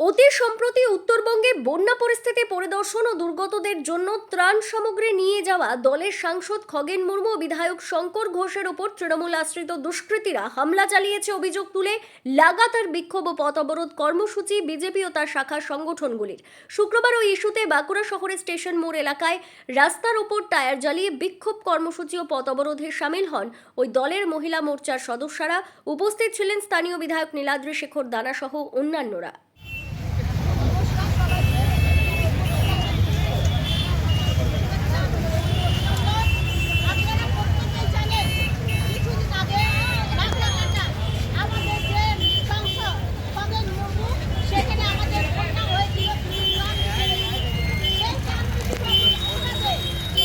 অতি সম্প্রতি উত্তরবঙ্গে বন্যা পরিস্থিতি পরিদর্শন ও দুর্গতদের জন্য ত্রাণ সামগ্রী নিয়ে যাওয়া দলের সাংসদ খগেন মুর্মু বিধায়ক শঙ্কর ঘোষের ওপর তৃণমূল আশ্রিত দুষ্কৃতীরা হামলা চালিয়েছে অভিযোগ তুলে লাগাতার বিক্ষোভ ও পথ অবরোধ কর্মসূচি বিজেপি ও তার শাখা সংগঠনগুলির। শুক্রবার ওই ইস্যুতে বাঁকুড়া শহরের স্টেশন মোড় এলাকায় রাস্তার ওপর টায়ার জ্বালিয়ে বিক্ষোভ কর্মসূচি ও পথ অবরোধে সামিল হন ওই দলের মহিলা মোর্চার সদস্যরা। উপস্থিত ছিলেন স্থানীয় বিধায়ক নীলাদ্রি শেখর দানা সহ অন্যান্যরা আপনারা প্রত্যেকেই জানেন কিছুদিন আগে রাস্তাঘাটা আমাদের যে সংসদ খগেন মুর্মু সেখানে আমাদের ঘটনা হয়েছিল তৃণমূল সেই শান্তিপূর্ণ ঘটনাতে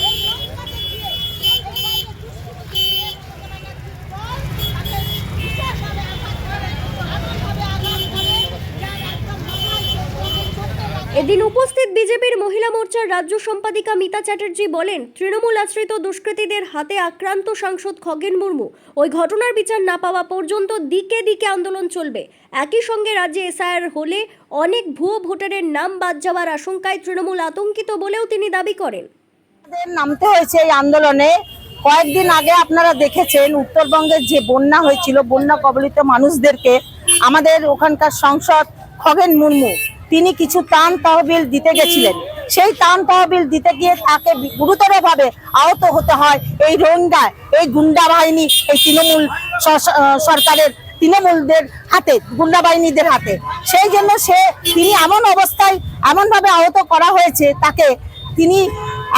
এই নৌকাতে দিয়ে এই বাইরে দুষ্কৃতী দিয়ে মমতা ব্যানার্জির দল তাকে বিশেষভাবে আঘাত করে এমনভাবে আঘাত করে যার একদম মাথায় চোখ চড়তে লাগে এদিন উপস্থিত বিজেপির মহিলা মোর্চার রাজ্য সম্পাদিকা মিতা চ্যাটার্জি বলেন, তৃণমূল আশ্রিত দুষ্কৃতীদের হাতে আক্রান্ত সাংসদ খগেন মুর্মু। ওই ঘটনার বিচার না পাওয়া পর্যন্ত দিকে দিকে আন্দোলন চলবে। একই সঙ্গে রাজ্যে এসআইআর হলে অনেক ভুয়ো ভোটারের নাম বাদ যাওয়ার আশঙ্কায় তৃণমূল আতঙ্কিত বলেও তিনি দাবি করেন। নামতে হয়েছে এই আন্দোলনে। কয়েকদিন আগে আপনারা দেখেছেন উত্তরবঙ্গের যে বন্যা হয়েছিল, বন্যা কবলিত মানুষদেরকে আমাদের ওখানকার সংসদ খগেন মুর্মু তিনি কিছু ত্রাণ তহবিল দিতে গেছিলেন। সেই ত্রাণ তহবিল দিতে গিয়ে তাকে গুরুতরভাবে আহত হতে হয়। এই রোহিঙ্গা এই গুন্ডা বাহিনী এই তৃণমূল সরকারের তৃণমূলদের হাতে গুন্ডা বাহিনীদের হাতে। সেই জন্য সে তিনি এমন অবস্থায় এমনভাবে আহত করা হয়েছে তাকে তিনি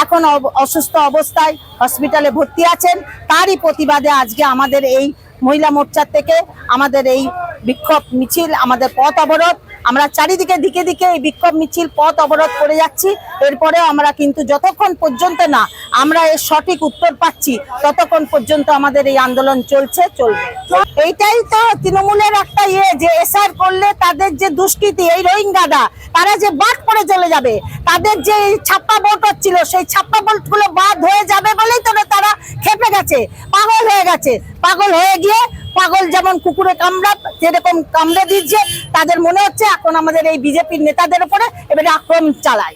এখন অসুস্থ অবস্থায় হসপিটালে ভর্তি আছেন। তারই প্রতিবাদে আজকে আমাদের এই মহিলা মোর্চার থেকে আমাদের এই বিক্ষোভ মিছিল আমাদের পথ অবরোধ। আমরা চারিদিকে দিকে দিকে এই বিক্ষোভ মিছিল পথ অবরোধ করে যাচ্ছি। এরপরে আমরা কিন্তু যতক্ষণ পর্যন্ত না আমরা এর সঠিক উত্তর পাচ্ছি ততক্ষণ পর্যন্ত আমাদের এই আন্দোলন চলছে, চলবে। এইটাই তো তৃণমূলের একটা ইয়ে যে এসআর করলে তাদের যে দুষ্কৃতি, এই রোহিঙ্গাদা তারা যে বাদ পড়ে চলে যাবে, তাদের যে ছাপ্পা ভোট হচ্ছিল, সেই ছাপ্পা ভোটগুলো বাদ হয়ে যাবে বলেই তো তারা খেপে গেছে, পাগল হয়ে গেছে। পাগল হয়ে গিয়ে পাগল যেমন কুকুরে কামড়া যেরকম কামড়ে দিচ্ছে, তাদের মনে হচ্ছে এখন আমাদের এই বিজেপির নেতাদের উপরে এবারে আক্রমণ চালায়।